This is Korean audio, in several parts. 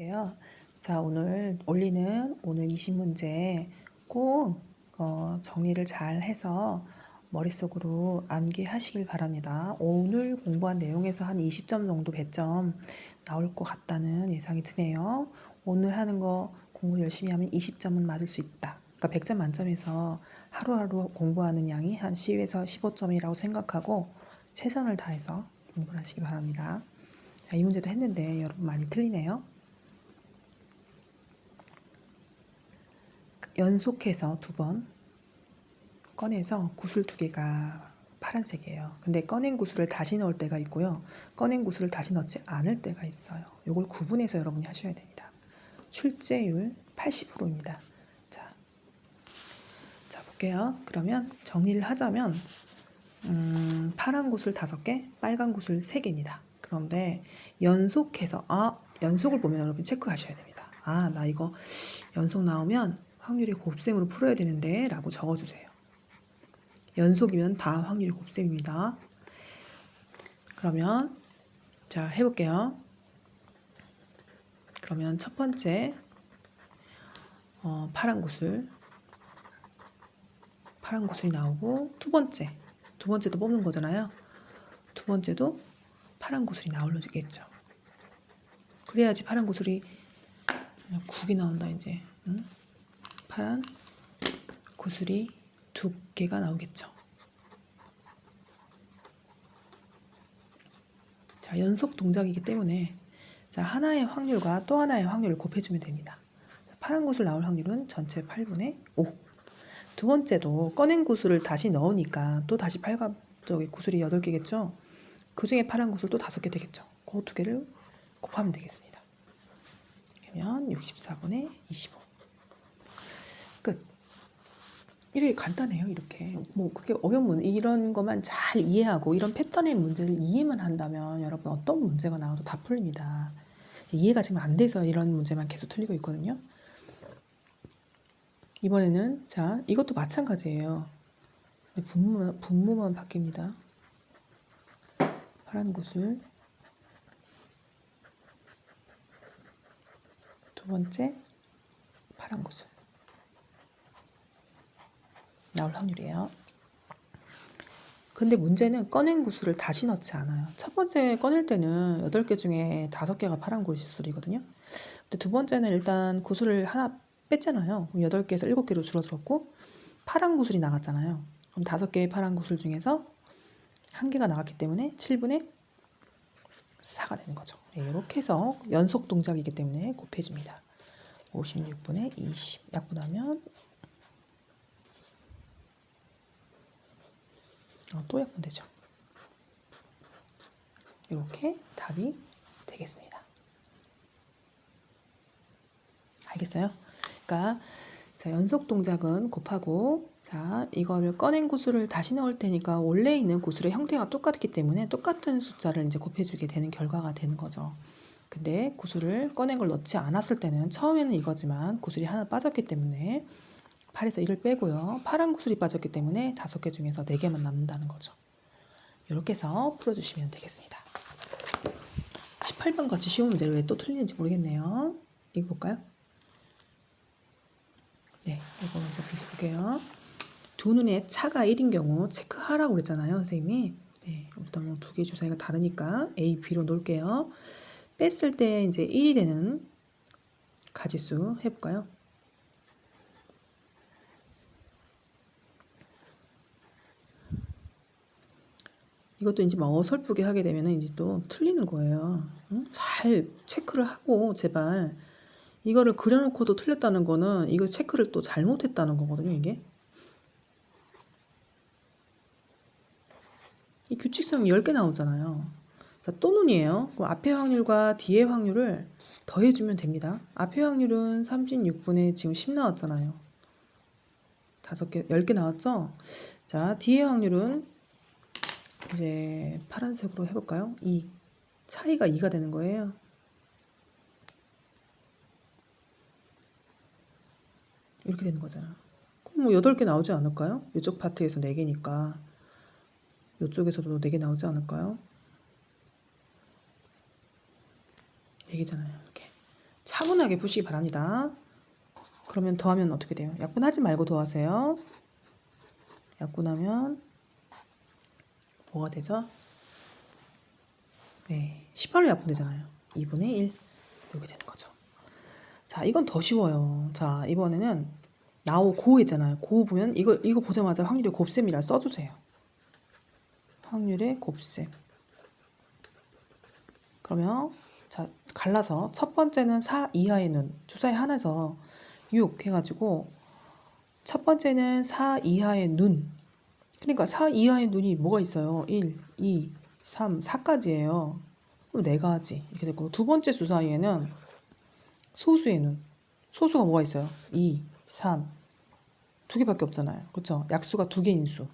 안녕하세요. 자, 오늘 올리는 오늘 20문제 꼭 어, 정리를 잘 해서 머릿속으로 암기하시길 바랍니다. 오늘 공부한 내용에서 한 20점 정도 배점 나올 것 같다는 예상이 드네요. 오늘 하는 거 공부 열심히 하면 20점은 맞을 수 있다. 그러니까 100점 만점에서 하루하루 공부하는 양이 한 10에서 15점이라고 생각하고 최선을 다해서 공부를 하시기 바랍니다. 자, 이 문제도 했는데 여러분 많이 틀리네요. 연속해서 두 번 꺼내서 구슬 두 개가 파란색이에요. 근데 꺼낸 구슬을 다시 넣을 때가 있고요. 꺼낸 구슬을 다시 넣지 않을 때가 있어요. 이걸 구분해서 여러분이 하셔야 됩니다. 출제율 80%입니다. 자, 자 볼게요. 그러면 정리를 하자면 음, 파란 구슬 다섯 개, 빨간 구슬 세 개입니다. 그런데 연속해서 아 연속을 보면 여러분 체크하셔야 됩니다. 아 나 이거 연속 나오면 확률이 곱셈으로 풀어야 되는데 라고 적어주세요. 연속이면 다 확률이 곱셈입니다. 그러면 자 해볼게요. 그러면 첫 번째 어, 파란 구슬 파란 구슬이 나오고 두 번째 두 번째도 뽑는 거잖아요. 두 번째도 파란 구슬이 나오겠죠. 그래야지 파란 구슬이 국이 나온다 이제. 응? 파란 구슬이 두 개가 나오겠죠. 자, 연속 동작이기 때문에 자, 하나의 확률과 또 하나의 확률을 곱해주면 됩니다. 파란 구슬 나올 확률은 전체 8분의 5. 두 번째도 꺼낸 구슬을 다시 넣으니까 또 다시 팔과 저기 구슬이 8개겠죠. 그 중에 파란 구슬 또 5개 되겠죠. 그 두 개를 곱하면 되겠습니다. 그러면 64분의 25. 끝. 이렇게 간단해요. 이렇게 뭐 그렇게 어려운 문 이런 것만 잘 이해하고 이런 패턴의 문제를 이해만 한다면 여러분 어떤 문제가 나와도 다 풀립니다. 이해가 지금 안 돼서 이런 문제만 계속 틀리고 있거든요. 이번에는 자 이것도 마찬가지예요. 분모만, 분모만 바뀝니다. 파란 구슬 두 번째 파란 구슬 나올 확률이에요. 근데 문제는 꺼낸 구슬을 다시 넣지 않아요. 첫 번째 꺼낼 때는 8개 중에 5개가 파란 구슬이거든요. 근데 두 번째는 일단 구슬을 하나 뺐잖아요. 그럼 8개에서 7개로 줄어들었고 파란 구슬이 나갔잖아요. 그럼 5개의 파란 구슬 중에서 한 개가 나갔기 때문에 7분의 4가 되는 거죠. 이렇게 해서 연속 동작이기 때문에 곱해집니다. 56분의 20 약분하면 어, 또 약분 되죠. 이렇게 답이 되겠습니다. 알겠어요? 그러니까 자, 연속 동작은 곱하고 자 이거를 꺼낸 구슬을 다시 넣을 테니까 원래 있는 구슬의 형태가 똑같기 때문에 똑같은 숫자를 이제 곱해주게 되는 결과가 되는 거죠. 근데 구슬을 꺼낸 걸 넣지 않았을 때는 처음에는 이거지만 구슬이 하나 빠졌기 때문에 8에서 1을 빼고요. 파란 구슬이 빠졌기 때문에 5개 중에서 4개만 남는다는 거죠. 이렇게 해서 풀어주시면 되겠습니다. 18번 같이 쉬운 문제를 왜 또 틀리는지 모르겠네요. 이거 볼까요? 네, 이거 먼저 문제 볼게요. 두 눈에 차가 1인 경우 체크하라고 그랬잖아요, 선생님이. 네, 일단 뭐두개 주사위가 다르니까 A, B로 놓을게요. 뺐을 때 이제 1이 되는 가지수 해볼까요? 이것도 이제 막 어설프게 하게 되면 이제 또 틀리는 거예요. 응? 잘 체크를 하고 제발 이거를 그려놓고도 틀렸다는 거는 이거 체크를 또 잘못했다는 거거든요. 이게 이 규칙성이 10개 나오잖아요. 자, 또 눈이에요. 그럼 앞에 확률과 뒤에 확률을 더해주면 됩니다. 앞에 확률은 36분의 지금 10 나왔잖아요. 5개, 10개 나왔죠? 자, 뒤에 확률은 이제 파란색으로 해볼까요? 2. 차이가 2가 되는 거예요. 이렇게 되는 거잖아. 그럼 뭐 8개 나오지 않을까요? 이쪽 파트에서 4개니까. 이쪽에서도 4개 나오지 않을까요? 4개잖아요. 이렇게. 차분하게 푸시기 바랍니다. 그러면 더하면 어떻게 돼요? 약분하지 말고 더하세요. 약분하면 뭐가 되죠? 네, 18로 약분되잖아요. 2분의 1 이렇게 되는 거죠. 자, 이건 더 쉬워요. 자, 이번에는 나오 고 했잖아요. 고 보면 이거 이거 보자마자 확률의 곱셈이라 써주세요. 확률의 곱셈. 그러면 자 갈라서 첫 번째는 4 이하의 눈 주사위 하나에서 6 해가지고 첫 번째는 4 이하의 눈 그러니까 4 이하의 눈이 뭐가 있어요? 1, 2, 3, 4까지예요. 그럼 네 가지 이렇게 됐고 두 번째 주사위에는 소수의 눈. 소수가 뭐가 있어요? 2, 3, 두 개밖에 없잖아요. 그쵸? 약수가 두 개인 수.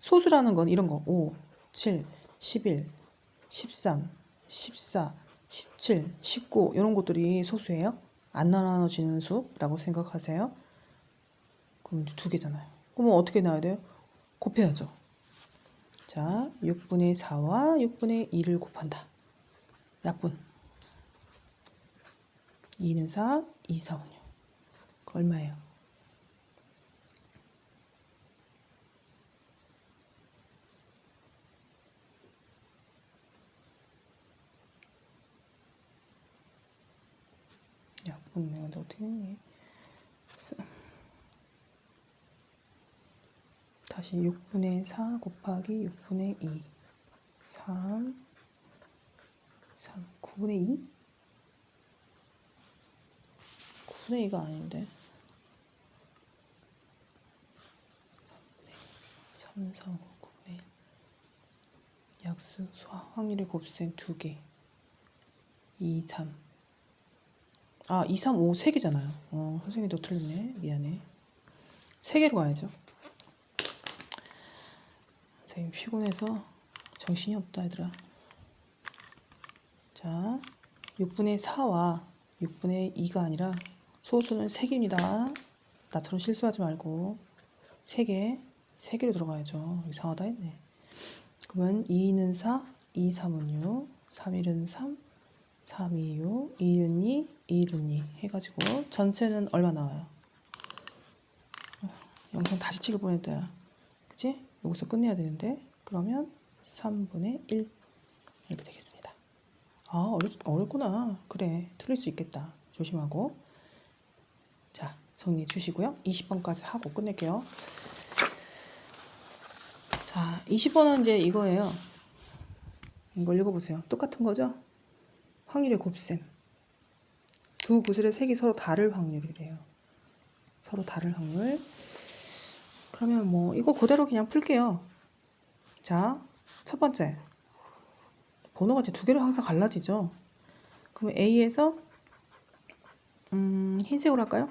소수라는 건 이런 거. 5, 7, 11, 13, 14, 17, 19 이런 것들이 소수예요. 안 나눠지는 수라고 생각하세요. 그럼 두 개잖아요. 그러면 어떻게 나와야 돼요? 곱해야죠. 자, 6분의 4와 6분의 2를 곱한다. 약분. 2는 4, 2, 4, 5, 6. 그 얼마예요? 약분 내가 어떻게 했니? 다시 6분의 4 곱하기 6분의 2 3 3 9분의 2? 9분의 2가 아닌데 3 4 5 9분의 1 약수 수- 확률의 곱셈 2개 2 3 아, 2, 3, 5, 3개잖아요. 어, 선생님이 너 틀렸네. 미안해. 3개로 가야죠. 선생님 피곤해서 정신이 없다, 얘들아. 자, 6분의 4와 6분의 2가 아니라 소수는 3개입니다. 나처럼 실수하지 말고 3개, 3개로 들어가야죠. 이상하다 했네. 그러면 2는 4, 2, 3은 6, 3, 1은 3, 3, 2, 6, 2는 2, 2는 2 해가지고 전체는 얼마 나와요? 어, 영상 다시 찍을 뻔했다. 그치? 여기서 끝내야 되는데 그러면 3분의 1 이렇게 되겠습니다. 아 어렵, 어렵구나. 그래 틀릴 수 있겠다. 조심하고 자 정리해 주시고요. 20번까지 하고 끝낼게요. 자 20번은 이제 이거예요. 이걸 읽어보세요. 똑같은 거죠? 확률의 곱셈. 두 구슬의 색이 서로 다를 확률이래요. 서로 다를 확률. 그러면 뭐 이거 그대로 그냥 풀게요. 자, 첫 번째. 번호가 이제 두 개로 항상 갈라지죠. 그러면 A에서 음, 흰색으로 할까요?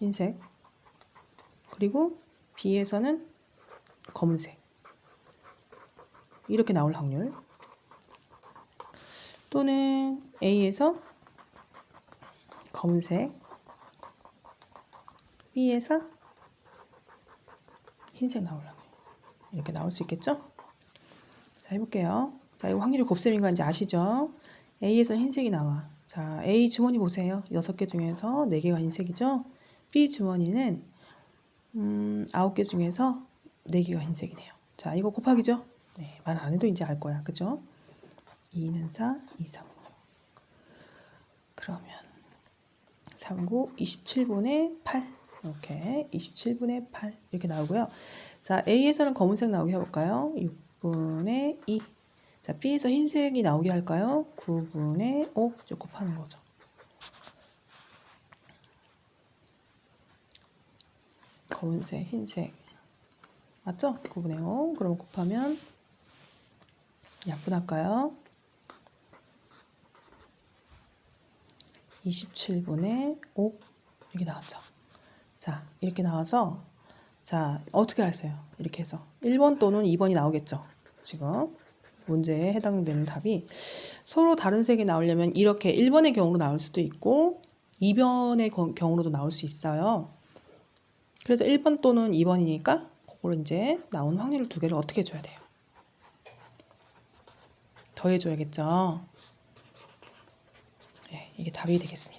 흰색. 그리고 B에서는 검은색. 이렇게 나올 확률. 또는 A에서 검은색, B에서 흰색 나오려고 이렇게 나올 수 있겠죠? 자 해볼게요. 자 이거 확률이 곱셈인 지 아시죠? A에서 흰색이 나와. 자 A 주머니 보세요. 6개 중에서 4개가 흰색이죠? B 주머니는 음, 9개 중에서 4개가 흰색이네요. 자 이거 곱하기죠? 네, 말 안 해도 이제 알 거야. 그죠? 2는 4, 2, 3, 5. 그러면 3, 9, 27분의 8. 이렇게 27분의 8 이렇게 나오고요. 자, A에서는 검은색 나오게 해볼까요? 6분의 2. 자, B에서 흰색이 나오게 할까요? 9분의 5 이제 곱하는 거죠. 검은색, 흰색. 맞죠? 9분의 5. 그럼 곱하면 약분할까요? 27분의 5 이렇게 나왔죠. 자, 이렇게 나와서 자, 어떻게 할까요? 이렇게 해서 1번 또는 2번이 나오겠죠. 지금 문제에 해당되는 답이 서로 다른 색이 나오려면 이렇게 1번의 경우로 나올 수도 있고 2번의 경우로도 나올 수 있어요. 그래서 1번 또는 2번이니까 그걸 이제 나온 확률 두 개를 어떻게 줘야 돼요? 더해줘야겠죠. 네, 이게 답이 되겠습니다.